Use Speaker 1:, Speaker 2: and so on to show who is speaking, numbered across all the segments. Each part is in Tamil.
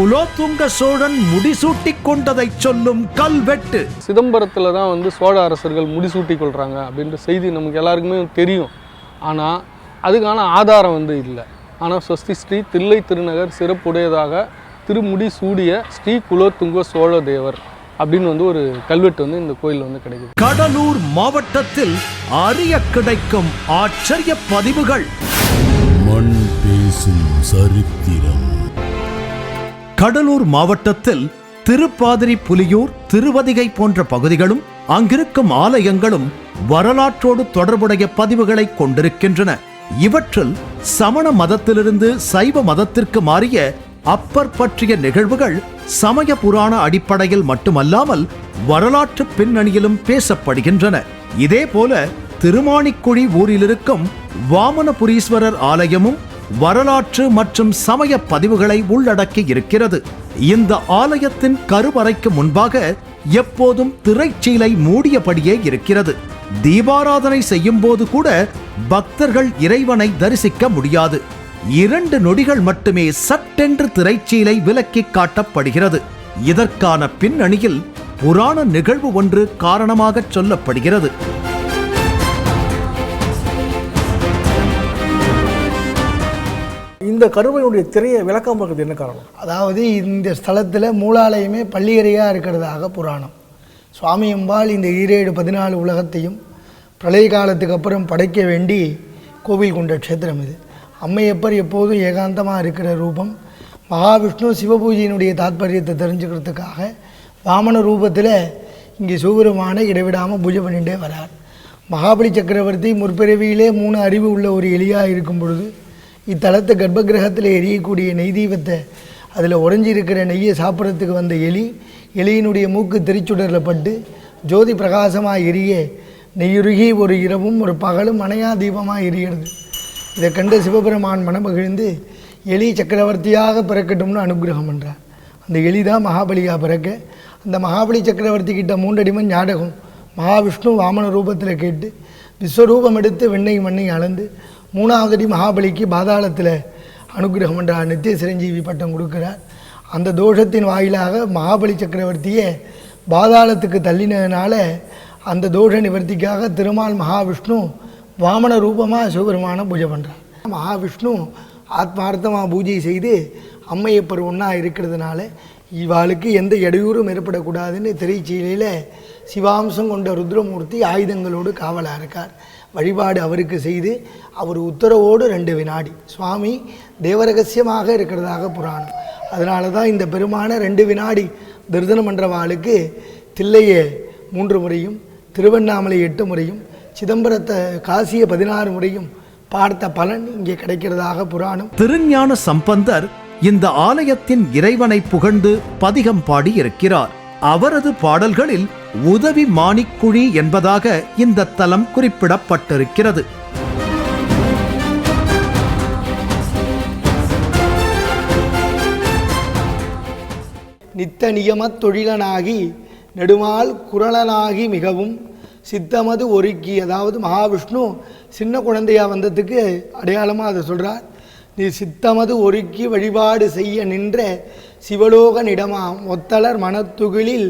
Speaker 1: குலோத்துங்க சோழன் முடிசூட்டிக் கொண்டதைச் சொல்லும் கல்வெட்டு.
Speaker 2: சிதம்பரத்தில் தான் வந்து சோழ அரசர்கள் முடிசூட்டி கொள்கிறாங்க அப்படின்ற செய்தி நமக்கு எல்லாருக்குமே தெரியும். ஆனால் அதுக்கான ஆதாரம் வந்து இல்லை. ஆனால் ஸ்வஸ்தி ஸ்ரீ தில்லை திருநகர் சிறப்புடையதாக திருமுடி சூடிய ஸ்ரீ குலோத்துங்க சோழ தேவர் அப்படின்னு வந்து ஒரு கல்வெட்டு வந்து இந்த கோயில் வந்து கிடைக்குது.
Speaker 1: கடலூர் மாவட்டத்தில் அறிய கிடைக்கும் ஆச்சரிய பதிவுகள்.
Speaker 3: மண் பேசும் சரித்திரம்.
Speaker 1: கடலூர் மாவட்டத்தில் திருப்பாதிரி புலியூர் திருவதிகை போன்ற பகுதிகளும் அங்கிருக்கும் ஆலயங்களும் வரலாற்றோடு தொடர்புடைய பதிவுகளை கொண்டிருக்கின்றன. இவற்றில் சமண மதத்திலிருந்து சைவ மதத்திற்கு மாறிய அப்பர் பற்றிய நிகழ்வுகள் சமய புராண அடிப்படையில் மட்டுமல்லாமல் வரலாற்று பின்னணியிலும் பேசப்படுகின்றன. இதேபோல திருமாணிக்குழி ஊரில் இருக்கும் வாமனபுரீஸ்வரர் ஆலயமும் வரலாற்று மற்றும் சமய பதிவுகளை உள்ளடக்கி இருக்கிறது. இந்த ஆலயத்தின் கருவறைக்கு முன்பாக எப்போதும் திரைச்சீலை மூடியபடியே இருக்கிறது. தீபாராதனை செய்யும் போது கூட பக்தர்கள் இறைவனை தரிசிக்க முடியாது. இரண்டு நொடிகள் மட்டுமே சட்டென்று திரைச்சீலை விலக்கி காட்டப்படுகிறது. இதற்கான பின்னணியில் புராண நிகழ்வு ஒன்று காரணமாகச் சொல்லப்படுகிறது.
Speaker 4: இந்த கருவையினுடைய திரையை விளக்கம் என்ன காரணம்?
Speaker 5: அதாவது இந்த ஸ்தலத்தில் மூலாலயமே பள்ளியறையாக இருக்கிறதாக புராணம். சுவாமி அம்பாள் இந்த ஈரேழு பதினாலு உலகத்தையும் பிரளய காலத்துக்கு அப்புறம் படைக்க வேண்டி கோவில் கொண்ட க்ஷேத்திரம் இது. அம்மையப்பர் எப்போதும் ஏகாந்தமாக இருக்கிற ரூபம். மகாவிஷ்ணு சிவபூஜையினுடைய தாத்பரியத்தை தெரிஞ்சுக்கிறதுக்காக வாமன ரூபத்தில் இங்கே சிவபெருமானை இடைவிடாமல் பூஜை பண்ணிகிட்டே வரார். மகாபலி சக்கரவர்த்தி முற்பிறவியிலே மூணு அறிவு உள்ள ஒரு எலியாக இருக்கும் பொழுது இத்தலத்தை கர்ப்பகிரகத்தில் எரியக்கூடிய நெய் தீபத்தை அதில் உறைஞ்சிருக்கிற நெய்யை சாப்பிட்றதுக்கு வந்த எலி எலியினுடைய மூக்கு திருச்சுடரில் பட்டு ஜோதி பிரகாசமாக எரிய நெய்யுருகி ஒரு இரவும் ஒரு பகலும் அணையா தீபமாக எரிகிறது இதை கண்டு சிவபெருமான் மனமகிழ்ந்து எலி சக்கரவர்த்தியாக பிறக்கட்டும்னு அனுகிரகம் பண்ணுறார் அந்த எலி தான் மகாபலியாக பிறக்க அந்த மகாபலி சக்கரவர்த்தி கிட்ட மூன்றடிமன் ஞாடகம் மகாவிஷ்ணு வாமன ரூபத்தில் கேட்டு விஸ்வரூபம் எடுத்து வெண்ணெய் மண்ணை அளந்து மூணாவது மகாபலிக்கு பாதாளத்தில் அனுகிரகம் என்ற நித்திய சிரஞ்சீவி பட்டம் கொடுக்கிறார். அந்த தோஷத்தின் வாயிலாக மகாபலி சக்கரவர்த்தியை பாதாளத்துக்கு தள்ளினதுனால அந்த தோஷ நிவர்த்திக்காக திருமால் மகாவிஷ்ணு வாமன ரூபமாக சிவபெருமான பூஜை பண்ணுறார் மகாவிஷ்ணு ஆத்மார்த்தமாக பூஜை செய்து அம்மையப்பர் ஒன்றா இருக்கிறதுனால இவாளுக்கு எந்த இடையூறும் ஏற்படக்கூடாதுன்னு திரைச்சீலையில் சிவாம்சம் கொண்ட ருத்ரமூர்த்தி ஆயுதங்களோடு காவலாக இருக்கார். வழிபாடு அவருக்கு செய்து அவர் உத்தரவோடு ரெண்டு வினாடி. சுவாமி தேவரகசியமாக இருக்கிறதாக புராணம். அதனால தான் இந்த பெருமான ரெண்டு வினாடி தரிசனம் பண்ணுறவாளுக்கு தில்லையை மூன்று முறையும் திருவண்ணாமலை எட்டு முறையும் சிதம்பரத்தை காசியை பதினாறு முறையும் பார்த்த பலன் இங்கே கிடைக்கிறதாக புராணம்.
Speaker 1: திருஞான சம்பந்தர் இந்த ஆலயத்தின் இறைவனை புகழ்ந்து பதிகம் பாடி இருக்கிறார் அவரது பாடல்களில் உதவி மாணிக்குழி என்பதாக இந்த தலம் குறிப்பிடப்பட்டிருக்கிறது.
Speaker 5: நித்த நியமத் தொழிலனாகி நெடுமால் குரலனாகி மிகவும் சித்தமது ஒருக்கி அதாவது மகாவிஷ்ணு சின்ன குழந்தையா வந்ததுக்கு அடையாளமாக அதை சொல்கிறார் நீ சித்தமது ஒருக்கி வழிபாடு செய்ய நின்ற சிவலோக நிடமாம் ஒத்தலர் மனத்துகிலில்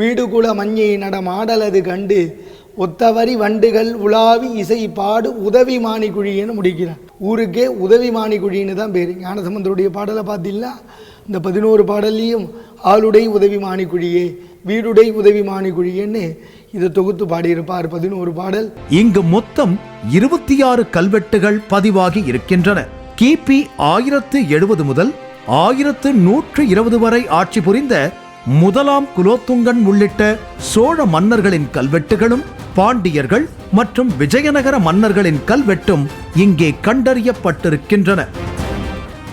Speaker 5: வீடுகுல மஞ்சை நடமாடலது கண்டு ஒத்தவரி வண்டுகள் உலாவி இசை பாடு உதவி மாணிக்குழின்னு முடிக்கிறார் ஊருக்கே உதவி மாணிக்குழின்னு தான் பேர். ஞானசம்பந்தருடைய பாடலை பார்த்தீங்கன்னா இந்த பதினோரு பாடல்லையும் ஆளுடை உதவி மாணிக்குழியே வீடுடை உதவி மாணிக்குழியன்னு இதை தொகுத்து பாடியிருப்பார் பதினோரு பாடல்.
Speaker 1: இங்கு மொத்தம் இருபத்தி ஆறு கல்வெட்டுகள் பதிவாகி இருக்கின்றன. கிபி ஆயிரத்து எழுபது முதல் ஆயிரத்து நூற்று இருபது வரை ஆட்சி புரிந்த முதலாம் குலோத்துங்கன் உள்ளிட்ட சோழ மன்னர்களின் கல்வெட்டுகளும் பாண்டியர்கள் மற்றும் விஜயநகர மன்னர்களின் கல்வெட்டும் இங்கே கண்டறியப்பட்டிருக்கின்றன.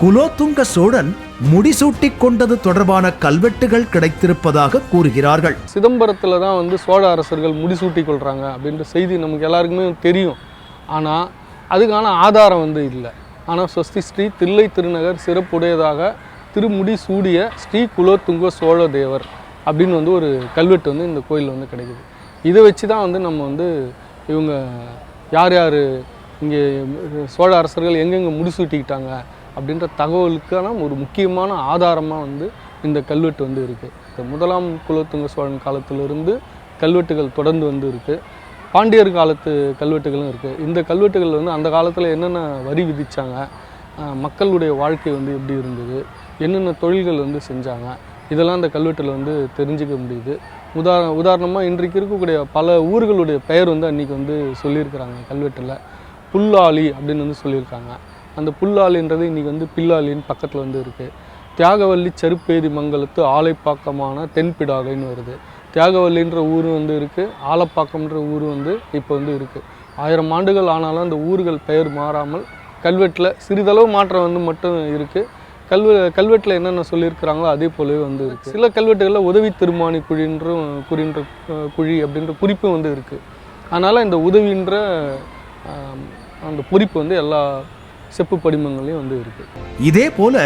Speaker 1: குலோத்துங்க சோழன் முடிசூட்டிக் கொண்டது தொடர்பான கல்வெட்டுகள் கிடைத்திருப்பதாக கூறுகிறார்கள்.
Speaker 2: சிதம்பரத்தில் தான் வந்து சோழ அரசர்கள் முடிசூட்டி கொள்கிறாங்க அப்படின்ற செய்தி நமக்கு எல்லாருக்குமே தெரியும். ஆனால் அதுக்கான ஆதாரம் வந்து இல்லை. ஆனால் ஸ்வஸ்தி ஸ்ரீ தில்லை திருநகர் சிறப்புடையதாக திருமுடி சூடிய ஸ்ரீ குலோத்துங்க சோழ தேவர் அப்படின்னு வந்து ஒரு கல்வெட்டு வந்து இந்த கோயில் வந்து கிடைக்குது. இதை வச்சு தான் வந்து நம்ம வந்து இவங்க யார் யார் இங்கே சோழ அரசர்கள் எங்கெங்கே முடிசூட்டிக்கிட்டாங்க அப்படின்ற தகவலுக்கான ஒரு முக்கியமான ஆதாரமாக வந்து இந்த கல்வெட்டு வந்து இருக்குது இந்த முதலாம் குலோத்துங்க சோழன் காலத்திலிருந்து கல்வெட்டுகள் தொடர்ந்து வந்து இருக்குது பாண்டியர் காலத்து கல்வெட்டுகளும் இருக்குது இந்த கல்வெட்டுகள் வந்து அந்த காலத்தில் என்னென்ன வரி விதித்தாங்க மக்களுடைய வாழ்க்கை வந்து எப்படி இருந்தது? என்னென்ன தொழில்கள் வந்து செஞ்சாங்க? இதெல்லாம் அந்த கல்வெட்டில் வந்து தெரிஞ்சுக்க முடியுது. உதா உதாரணமாக இன்றைக்கு இருக்கக்கூடிய பல ஊர்களுடைய பெயர் வந்து அன்றைக்கி வந்து சொல்லியிருக்கிறாங்க கல்வெட்டில். புல்லாளி அப்படின்னு வந்து சொல்லியிருக்காங்க. அந்த புல்லாளின்றது இன்றைக்கி வந்து பில்லாளின்னு பக்கத்தில் வந்து இருக்குது தியாகவல்லி செருப்பேதி மங்கலத்து ஆலைப்பாக்கமான தென்பிடாகைன்னு வருது. தியாகவல்லின்ற ஊர் வந்து இருக்குது ஆலப்பாக்கம்ன்ற ஊர் வந்து இப்போ வந்து இருக்குது ஆயிரம் ஆண்டுகள் ஆனாலும் அந்த ஊர்கள் பெயர் மாறாமல் கல்வெட்டில் சிறிதளவு மாற்றம் வந்து மட்டும் இருக்குது கல்வெ கல்வெட்டில் என்னென்ன சொல்லியிருக்கிறாங்களோ அதே போலவே வந்து இருக்குது சில கல்வெட்டுகளில் உதவி திருமானி குழின்ற குறின்ற குழி அப்படின்ற குறிப்பும் வந்து இருக்குது அதனால் இந்த உதவின்ற அந்த குறிப்பு வந்து எல்லா செப்பு படிமங்களையும் வந்து இருக்குது
Speaker 1: இதே போல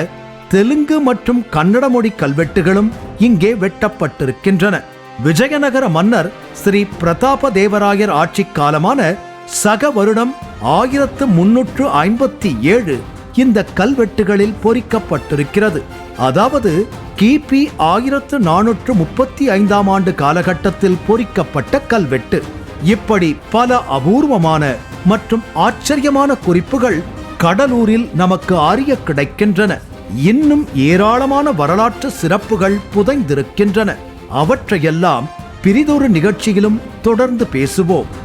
Speaker 1: தெலுங்கு மற்றும் கன்னட மொழி கல்வெட்டுகளும் இங்கே வெட்டப்பட்டிருக்கின்றன. விஜயநகர மன்னர் ஸ்ரீ பிரதாப தேவராயர் ஆட்சி காலமான சக வருடம் ஆயிரத்து முன்னூற்று ஐம்பத்தி ஏழு இந்த கல்வெட்டுகளில் பொறிக்கப்பட்டிருக்கிறது. அதாவது கிபி ஆயிரத்து நானூற்று முப்பத்தி ஐந்தாம் ஆண்டு காலகட்டத்தில் பொறிக்கப்பட்ட கல்வெட்டு. இப்படி பல அபூர்வமான மற்றும் ஆச்சரியமான குறிப்புகள் கடலூரில் நமக்கு அறிய கிடைக்கின்றன. இன்னும் ஏராளமான வரலாற்று சிறப்புகள் புதைந்திருக்கின்றன. அவற்றையெல்லாம் பிரிதொரு நிகழ்ச்சியிலும் தொடர்ந்து பேசுவோம்.